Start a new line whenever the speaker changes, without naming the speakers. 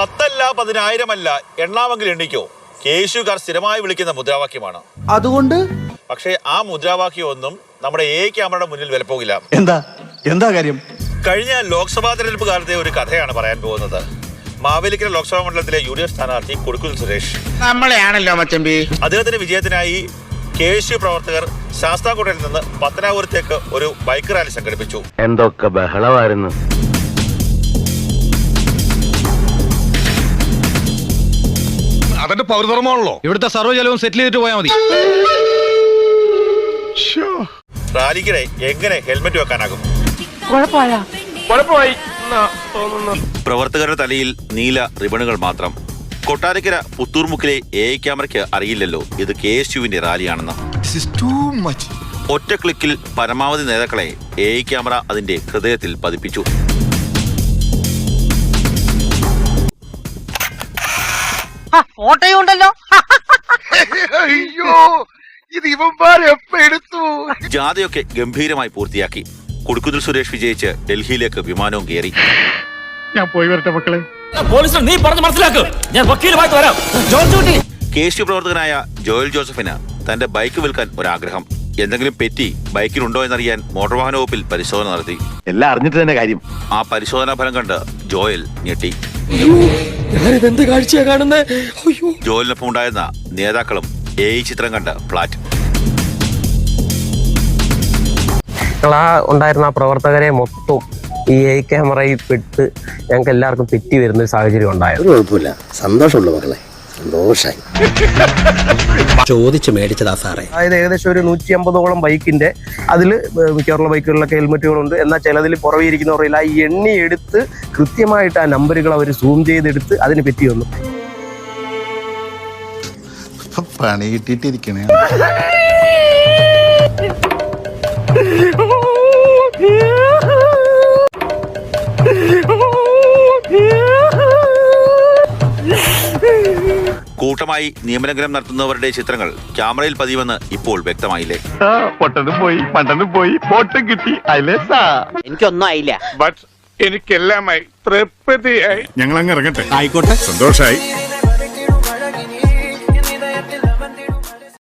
ഒന്നല്ല പതിനായിരമല്ല എണ്ണാമെങ്കിൽ എണ്ണിക്കോ. കേശുകാർ സ്ഥിരമായി വിളിക്കുന്ന മുദ്രാവാക്യമാണ്.
അതുകൊണ്ട്?
പക്ഷേ ആ മുദ്രാവാക്യം ഒന്നും നമ്മുടെ എ ക്യാമറയുടെ മുന്നിൽ വിലപ്പോകില്ല
എന്താ? എന്താ കാര്യം?
കഴിഞ്ഞ ലോക്സഭാ തെരഞ്ഞെടുപ്പ് കാലത്തെ ഒരു കഥയാണ് പറയാൻ പോകുന്നത്. മാവേലിക്കര ലോക്സഭാ മണ്ഡലത്തിലെ യു ഡി എഫ് സ്ഥാനാർത്ഥി കൊടുക്കുൽ സുരേഷ്.
നമ്മളെയാണല്ലോ മച്ചമ്പി.
അദ്ദേഹത്തിന്റെ വിജയത്തിനായി കെ എസ് യു പ്രവർത്തകർ ശാസ്താംകോട്ടയിൽ നിന്ന് പത്തനാപുരത്തേക്ക് ഒരു ബൈക്ക് റാലി സംഘടിപ്പിച്ചു.
എന്തൊക്കെ ബഹളമായിരുന്നു.
അതെന്റെ പൗരധർമ്മമാണല്ലോ.
ഇവിടുത്തെ സർവജലവും സെറ്റിൽ ചെയ്തിട്ട് പോയാൽ മതി.
റാലിക്കിടെ എങ്ങനെ ഹെൽമെറ്റ് വെക്കാനാകും? പ്രവർത്തകരുടെ തലയിൽ നീല റിബണുകൾ മാത്രം. കൊട്ടാരക്കര പുത്തൂർമുക്കിലെ എ ക്യാമറയ്ക്ക് അറിയില്ലല്ലോ. ഇത് കെ എസ് യുവിന്റെ റാലിയാണെന്ന്. ഒറ്റ ക്ലിക്കിൽ പരമാവധി നേതാക്കളെ എ ക്യാമറ അതിന്റെ ഹൃദയത്തിൽ പതിപ്പിച്ചു.
ഫോട്ടോയും ഉണ്ടല്ലോ
അയ്യോ ഇത് ഇവന്മാരെ എപ്പ എടുത്തു?
ജാഥയൊക്കെ ഗംഭീരമായി പൂർത്തിയാക്കി. കൊടുക്കുന്നിൽ സുരേഷ് വിജയിച്ച് ഡൽഹിയിലേക്ക് വിമാനവും കയറി.
പോലീസിനെ നീ പറഞ്ഞ് മനസ്സിലാക്ക്. ഞാൻ വക്കീലുമായിട്ട് വരാം. മക്കളെ കുട്ടി
കെ എസ് യു പ്രവർത്തകനായ ജോയൽ ജോസഫിന് തന്റെ ബൈക്ക് വിൽക്കാൻ ഒരാഗ്രഹം. എന്തെങ്കിലും പെറ്റി ബൈക്കിലുണ്ടോ എന്നറിയാൻ മോട്ടോർ വാഹന വകുപ്പിൽ പരിശോധന നടത്തി.
എല്ലാം അറിഞ്ഞിട്ട് തന്നെ കാര്യം.
ആ പരിശോധനാ ഫലം കണ്ട് ജോയൽ ഞെട്ടി.
ഞാനിതെന്ത് കാഴ്ചയാ കാണുന്നേ? അയ്യോ.
ജോലിനൊപ്പം ഉണ്ടായിരുന്ന നേതാക്കളും ഏ ചിത്രം കണ്ട് ഫ്ലാറ്റ്.
ഞങ്ങളാ ഉണ്ടായിരുന്ന ആ പ്രവർത്തകരെ മൊത്തം ഈ എ ക്യാമറയിൽ പെട്ട് ഞങ്ങൾക്ക് എല്ലാവർക്കും പിറ്റി വരുന്ന ഒരു സാഹചര്യം ഉണ്ടായത്
കുഴപ്പമില്ല. സന്തോഷമുള്ള മക്കളെ. സന്തോഷായി. ചോദിച്ചു മേടിച്ചതാ സാറേ.
അതായത് ഏകദേശം ഒരു നൂറ്റി അമ്പതോളം ബൈക്കിന്റെ അതിൽ മിക്കവാറുള്ള ബൈക്കുകളിലൊക്കെ ഹെൽമെറ്റുകളുണ്ട്. എന്നാൽ ചിലതിൽ പുറകെ ഇരിക്കുന്നവരില്ല ആ എണ്ണി എടുത്ത് കൃത്യമായിട്ട് ആ നമ്പറുകൾ അവർ സൂം ചെയ്തെടുത്ത് അതിന് പറ്റി വന്നു.
പണി കിട്ടിയിട്ടിരിക്കണേ.
കൂട്ടമായി നിയമലംഘനം നടത്തുന്നവരുടെ ചിത്രങ്ങൾ ക്യാമറയിൽ പതിവെന്ന് ഇപ്പോൾ വ്യക്തമായില്ലേ?
പൊട്ടനും പോയി പണ്ടനും പോയി പൊട്ടും കിട്ടി
എനിക്കൊന്നും ആയില്ല.
ബട്ട് എനിക്കെല്ലാമായി തൃപ്തിയായി.
ഞങ്ങൾ അങ്ങ് ഇറങ്ങട്ടെ. ആയിക്കോട്ടെ. സന്തോഷായി.